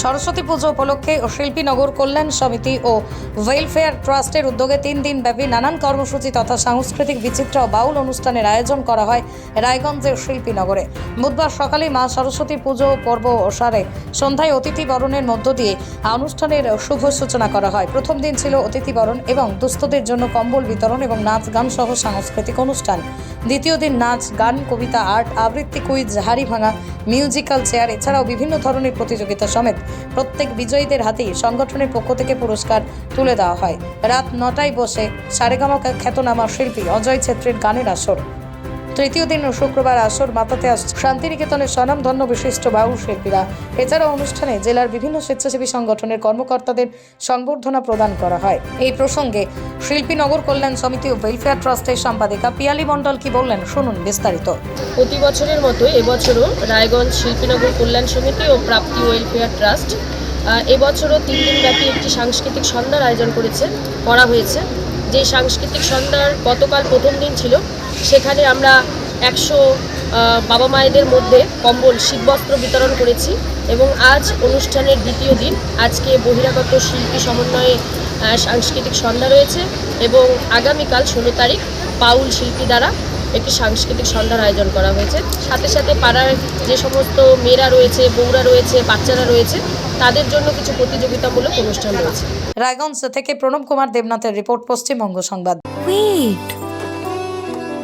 সরস্বতী পুজো উপলক্ষে শিল্পীনগর কল্যাণ সমিতি ও ওয়েলফেয়ার ট্রাস্টের উদ্যোগে তিন দিন ব্যাপী নানান কর্মসূচি তথা সাংস্কৃতিক বিচিত্র বাউল অনুষ্ঠানের আয়োজন করা হয় রায়গঞ্জের শিল্পীনগরে বুধবার সকালে মা সরস্বতী পুজো পর্ব সারে সন্ধ্যায় অতিথি বরণের মধ্য দিয়ে অনুষ্ঠানের শুভ সূচনা করা হয়। প্রথম দিন ছিল অতিথি বরণ এবং দুস্থদের জন্য কম্বল বিতরণ এবং নাচ গান সহ সাংস্কৃতিক অনুষ্ঠান। দ্বিতীয় দিন নাচ, গান, কবিতা, আর্ট, আবৃত্তি, কুইজ, হাড়ি ভাঙা মিউজিক্যাল চেয়ার, এছাড়াও বিভিন্ন ধরনের প্রতিযোগিতা সমেত প্রত্যেক বিজয়ীদের হাতেই সংগঠনের পক্ষ থেকে পুরস্কার তুলে দেওয়া হয়। রাত নটায় বসে সারেগামা খ্যাতনামা শিল্পী অজয় ছেত্রীর গানের আসর। তৃতীয় দিন শুক্রবার আসর মাতাতে আসছে শান্তিনিকেতনের স্বনামধন্য বিশিষ্ট বাউল শিল্পীরা। এছাড়াও অনুষ্ঠানে জেলার বিভিন্ন স্বেচ্ছাসেবী সংগঠনের কর্মকর্তাদের সংবর্ধনা প্রদান করা হয়। এই প্রসঙ্গে শিল্পী নগর কল্যাণ সমিতি ও ওয়েলফেয়ার ট্রাস্টের সম্পাদিকা পিয়ালি মণ্ডল কি বললেন শুনুন বিস্তারিত। প্রতি বছরের মতো এবছরও রায়গঞ্জ শিল্পীনগর কল্যাণ সমিতি ও প্রাপ্তি ওয়েলফেয়ার ট্রাস্ট এবছরও তিন দিনব্যাপী একটি সাংস্কৃতিক সন্ধ্যার আয়োজন করেছে, করা হয়েছে। যে সাংস্কৃতিক সন্ধ্যার গতকাল প্রথম দিন ছিল সেখানে আমরা একশো বাবা মায়েদের মধ্যে কম্বল শীতবস্ত্র বিতরণ করেছি এবং আজ অনুষ্ঠানের দ্বিতীয় দিন। আজকে বহিরাগত শিল্পী সমন্বয়ে সাংস্কৃতিক সন্ধ্যা রয়েছে এবং আগামীকাল ষোলো তারিখ পাউল শিল্পী দ্বারা একটি সাংস্কৃতিক সন্ধ্যার আয়োজন করা হয়েছে। সাথে সাথে পাড়ার যে সমস্ত মেয়েরা রয়েছে বউরা রয়েছে বাচ্চারা রয়েছে তাদের জন্য কিছু প্রতিযোগিতামূলক অনুষ্ঠান রয়েছে। রায়গঞ্জ থেকে প্রণব কুমার দেবনাথের রিপোর্ট পশ্চিমবঙ্গ সংবাদ.